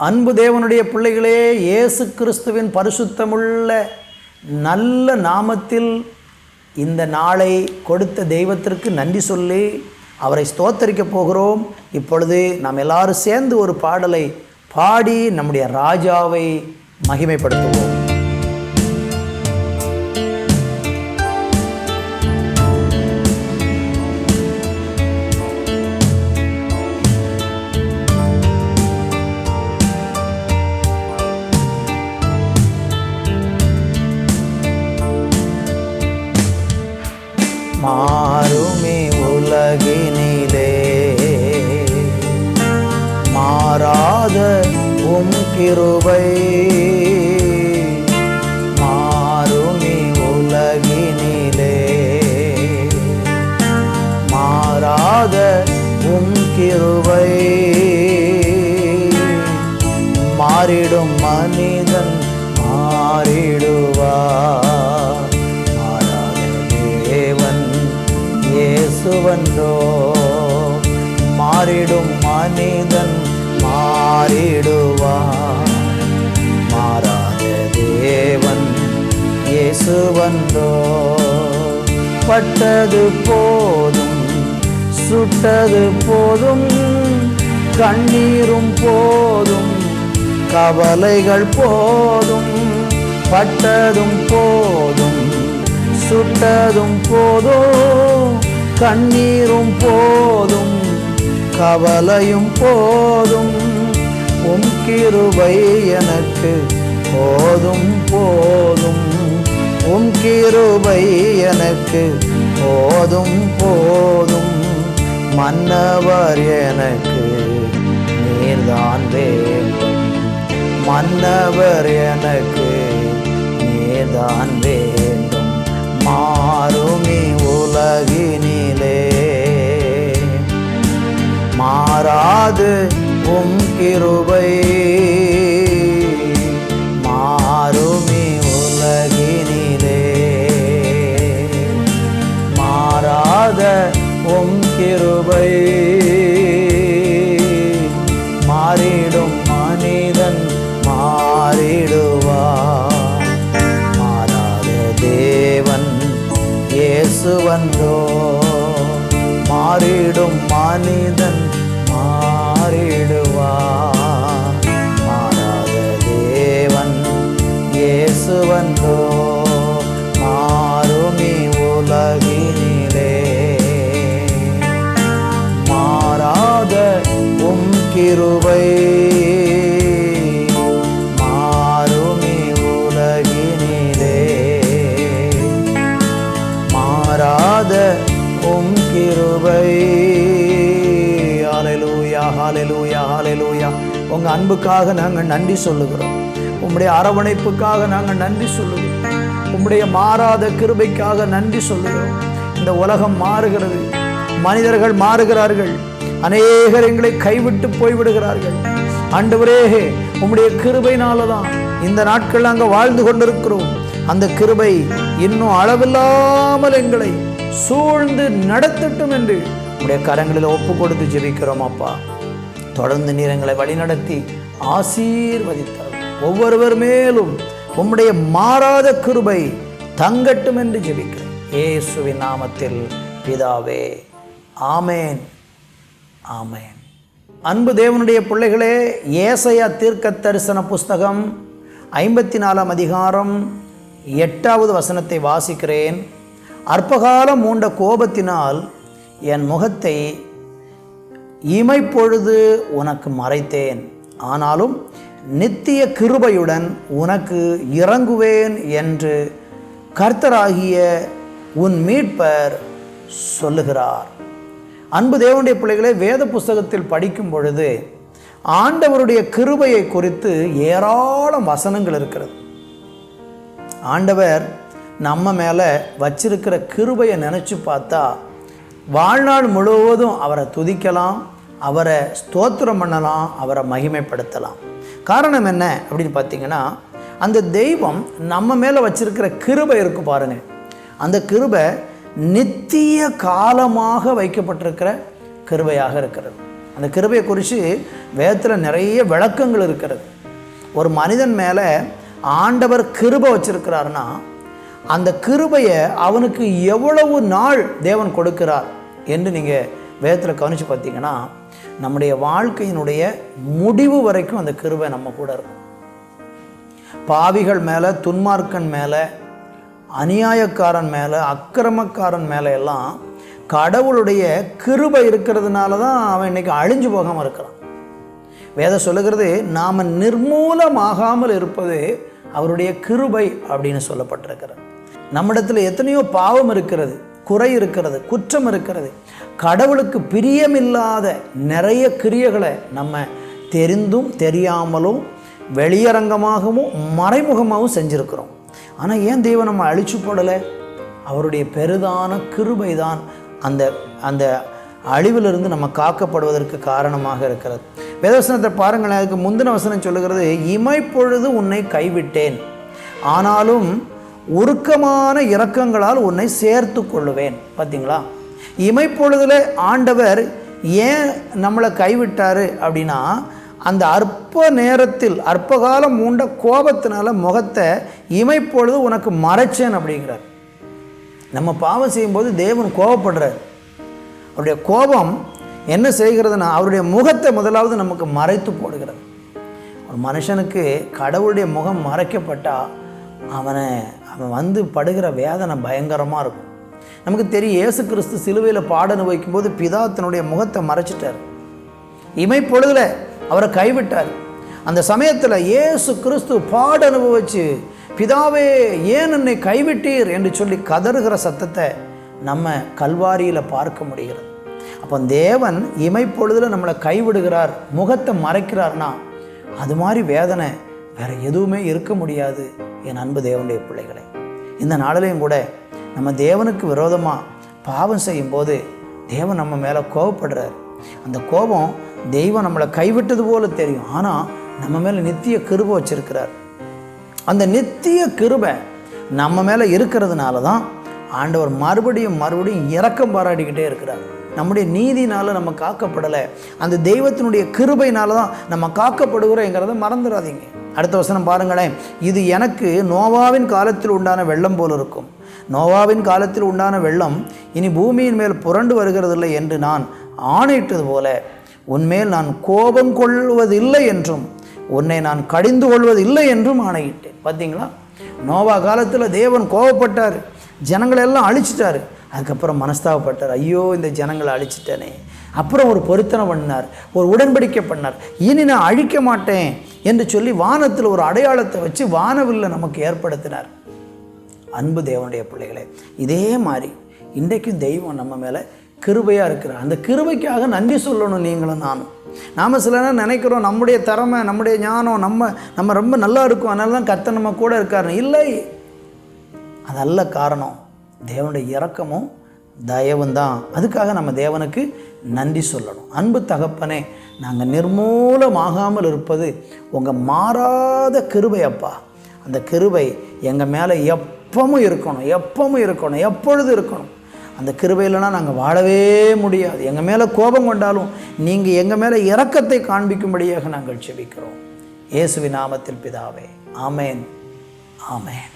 அன்பு தேவனுடைய பிள்ளைகளே இயேசு கிறிஸ்துவின் பரிசுத்தமுள்ள நல்ல நாமத்தில் இந்த நாளை கொடுத்த தெய்வத்திற்கு நன்றி சொல்லி அவரை ஸ்தோத்தரிக்க போகிறோம். இப்பொழுது நாம் எல்லாரும் சேர்ந்து ஒரு பாடலை பாடி நம்முடைய ராஜாவை மகிமைப்படுத்துவோம். கிருபை. மாறுமி உலகினிலே. மாறாத உம் கிருபை. மாறிடும் மணி பட்டது போதும் சுட்டது போதும் கண்ணீரும் போதும் கவலைகள் போதும் பட்டதும் போதும் சுட்டதும் போதும் கண்ணீரும் போதும் கவலையும் போதும் உம் கிருபை எனக்கு போதும் போதும். கிருபை எனக்கு போதும் போதும். மன்னவர் எனக்கு நீர்தான் வேண்டும். மன்னவர் எனக்கு நீர்தான் வேண்டும். மாறுமி உலகினிலே. மாறாது உம் கிருபை. கிருபை. மாறிடும் மனிதன் மாறிடுவா மாறாத தேவன் இயேசு வந்தோ அன்புக்காக நாங்கள் நன்றி சொல்லுகிறோம். உம்முடைய அரவணைப்புக்காக நாங்கள் நன்றி சொல்லுகிறோம். உம்முடைய மாறாத கிருபைக்காக நன்றி சொல்லுகிறோம். இந்த உலகம் மாறுகிறது. மனிதர்கள் மாறுகிறார்கள். அநேகர் எங்களை கைவிட்டு போய்விடுகிறார்கள். ஆண்டவரே உம்முடைய கிருபைனால தான் இந்த நாட்கள் நாங்கள் வாழ்ந்து கொண்டிருக்கிறோம். அந்த கிருபை இன்னும் அளவில்லாமல் எங்களை சூழ்ந்து நடத்தட்டும் என்று உடைய கரங்களில் ஒப்பு கொடுத்து ஜெபிக்கிறோம் அப்பா. தொடர்ந்து நீர் எங்களை வழிநடத்தி ஆசீர்வதித்தார் ஒவ்வொருவர் மேலும் உம்முடைய மாறாத கிருபை தங்கட்டும் என்று ஜெபிக்கிறேன் இயேசுவின் நாமத்தில் பிதாவே ஆமேன் ஆமேன். அன்பு தேவனுடைய பிள்ளைகளே ஏசையா தீர்க்க தரிசன புஸ்தகம் ஐம்பத்தி நாலாம் அதிகாரம் எட்டாவது வசனத்தை வாசிக்கிறேன். அற்பகாலம் மூண்ட கோபத்தினால் என் முகத்தை இமைப்பொழுது உனக்கு மறைத்தேன். ஆனாலும் நித்திய கிருபையுடன் உனக்கு இறங்குவேன் என்று கர்த்தராகிய உன் மீட்பர் சொல்லுகிறார். அன்பு தேவனுடைய பிள்ளைகளை வேத புஸ்தகத்தில் படிக்கும் பொழுது ஆண்டவருடைய கிருபையை குறித்து ஏராளம் வசனங்கள் இருக்கிறது. ஆண்டவர் நம்ம மேலே வச்சிருக்கிற கிருபையை நினச்சி பார்த்தா வாழ்நாள் முழுவதும் அவரை துதிக்கலாம் அவரை ஸ்தோத்திரம் பண்ணலாம் அவரை மகிமைப்படுத்தலாம். காரணம் என்ன அப்படின்னு பார்த்தீங்கன்னா அந்த தெய்வம் நம்ம மேலே வச்சுருக்கிற கிருபை இருக்கு பாருங்கள் அந்த கிருபை நித்திய காலமாக வைக்கப்பட்டிருக்கிற கிருபையாக இருக்கிறது. அந்த கிருபையை குறித்து வேதத்தில் நிறைய விளக்கங்கள் இருக்கிறது. ஒரு மனிதன் மேலே ஆண்டவர் கிருபை வச்சிருக்கிறாருன்னா அந்த கிருபையை அவனுக்கு எவ்வளவு நாள் தேவன் கொடுக்கிறார் என்று நீங்கள் வேதத்தில் கவனித்து பார்த்தீங்கன்னா நம்முடைய வாழ்க்கையினுடைய முடிவு வரைக்கும் அந்த கிருபை நம்ம கூட இருக்கும். பாவிகள் மேலே துன்மார்க்கன் மேலே அநியாயக்காரன் மேலே அக்கிரமக்காரன் மேலே எல்லாம் கடவுளுடைய கிருபை இருக்கிறதுனால தான் அவன் இன்னைக்கு அழிஞ்சு போகாமல் இருக்கிறான். வேதம் சொல்லுகிறது நாம் நிர்மூலமாகாமல் இருப்பது அவருடைய கிருபை அப்படின்னு சொல்லப்பட்டிருக்கிறது. நம்மிடத்தில் எத்தனையோ பாவம் இருக்கிறது. குறை இருக்கிறது குற்றம் இருக்கிறது. கடவுளுக்கு பிரியமில்லாத நிறைய கிரியைகளை நம்ம தெரிந்தும் தெரியாமலும் வெளியரங்கமாகவும் மறைமுகமாகவும் செஞ்சுருக்கிறோம். ஆனால் ஏன் தெய்வம் நம்ம அழிச்சு போடலை? அவருடைய பெரிதான கிருபை தான் அந்த அந்த அழிவிலிருந்து நம்ம காக்கப்படுவதற்கு காரணமாக இருக்கிறது. வேதவசனத்தை பாருங்களேன் அதுக்கு முந்தின வசனம் சொல்லுகிறது இமைப்பொழுது உன்னை கைவிட்டேன். ஆனாலும் உருக்கமான இரக்கங்களால் உன்னை சேர்த்து கொள்ளுவேன். பார்த்தீங்களா இமைப்பொழுதில் ஆண்டவர் ஏன் நம்மளை கைவிட்டார் அப்படின்னா அந்த அற்ப நேரத்தில் அற்ப காலம் மூண்ட கோபத்தினால முகத்தை இமைப்பொழுது உனக்கு மறைச்சேன் அப்படிங்கிறார். நம்ம பாவம் செய்யும்போது தேவன் கோபப்படுறார். அவருடைய கோபம் என்ன செய்கிறதுனா அவருடைய முகத்தை முதலாவது நமக்கு மறைத்து போடுகிறது. ஒரு மனுஷனுக்கு கடவுளுடைய முகம் மறைக்கப்பட்டால் அவனை அவன் வந்து படுகிற வேதனை பயங்கரமாக இருக்கும். நமக்கு தெரியும் இயேசு கிறிஸ்து சிலுவையில் பாட வைக்கும்போது பிதா தன்னுடைய முகத்தை மறைச்சிட்டார். இமைப்பொழுதில் அவரை கைவிட்டார். அந்த சமயத்தில் இயேசு கிறிஸ்து பாட அனுபவிச்சு பிதாவே ஏன் என்னை கைவிட்டீர்? என்று சொல்லி கதறுகிற சத்தத்தை நம்ம கல்வாரியில் பார்க்க முடிகிறது. அப்போ தேவன் இமைப்பொழுதில் நம்மளை கைவிடுகிறார் முகத்தை மறைக்கிறார்னா அது மாதிரி வேதனை வேறு எதுவுமே இருக்க முடியாது என் அன்பு தேவனுடைய பிள்ளைகளை. இந்த நாளிலையும் கூட நம்ம தேவனுக்கு விரோதமாக பாவம் செய்யும்போது தேவன் நம்ம மேலே கோபப்படுறார் அந்த கோபம் தெய்வம் நம்மளை கைவிட்டது போல தெரியும். ஆனால் நம்ம மேலே நித்திய கிருபை வச்சிருக்கிறார். அந்த நித்திய கிருபை நம்ம மேலே இருக்கிறதுனால தான் ஆண்டவர் மறுபடியும் மறுபடியும் இறக்கம் பாராட்டிக்கிட்டே இருக்கிறார். நம்முடைய நீதினால் நம்ம காக்கப்படலை. அந்த தெய்வத்தினுடைய கிருபையினால தான் நம்ம காக்கப்படுகிறோங்கிறத மறந்துடாதீங்க அடுத்த வசனம் பாருங்களேன். இது எனக்கு நோவாவின் காலத்தில் உண்டான வெள்ளம் போல் இருக்கும். நோவாவின் காலத்தில் உண்டான வெள்ளம் இனி பூமியின் மேல் புரண்டு வருகிறதில்லை என்று நான் ஆணையிட்டது போல உன்மேல் நான் கோபம் கொள்வதில்லை என்றும் உன்னை நான் கடிந்து கொள்வதில்லை என்றும் ஆணையிட்டேன். பார்த்தீங்களா நோவா காலத்தில் தேவன் கோபப்பட்டார். ஜனங்களை எல்லாம் அழிச்சிட்டாரு. அதுக்கப்புறம் மனஸ்தாபப்பட்டார். ஐயோ இந்த ஜனங்களை அழிச்சிட்டேனே. அப்புறம் ஒரு பொருத்தனை பண்ணார் ஒரு உடன்படிக்கை பண்ணார். இனி நான் அழிக்க மாட்டேன் என்று சொல்லி வானத்தில் ஒரு அடையாளத்தை வச்சு வானவில்லை நமக்கு ஏற்படுத்தினார். அன்பு தேவனுடைய பிள்ளைகளே இதே மாதிரி இன்றைக்கும் தெய்வம் நம்ம மேலே கிருபையாக இருக்கிறார். அந்த கிருபைக்காக நன்றி சொல்லணும் நீங்களும் நானும். நாம் சில நேரம் நினைக்கிறோம் நம்முடைய திறமை நம்முடைய ஞானம் நம்ம நம்ம ரொம்ப நல்லா இருக்கும் அதனால தான் கத்த நம்ம கூட இருக்காருன்னு. இல்லை அதல்ல காரணம். தேவனுடைய இறக்கமும் தயவுந்தான். அதுக்காக நம்ம தேவனுக்கு நன்றி சொல்லணும். அன்பு தகப்பனே நாங்கள் நிர்மூலமாகாமல் இருப்பது உங்கள் மாறாத கிருபை அப்பா. அந்த கிருபை எங்கள் மேலே எப்பவும் இருக்கணும் எப்பவும் இருக்கணும் எப்பொழுது இருக்கணும். அந்த கிருபை இல்லைனா நாங்கள் வாழவே முடியாது. எங்கள் மேலே கோபம் கொண்டாலும் நீங்கள் எங்கள் மேலே இரக்கத்தை காண்பிக்கும்படியாக நாங்கள் செபிக்கிறோம் இயேசுவி நாமத்தில் பிதாவே ஆமேன் ஆமேன்.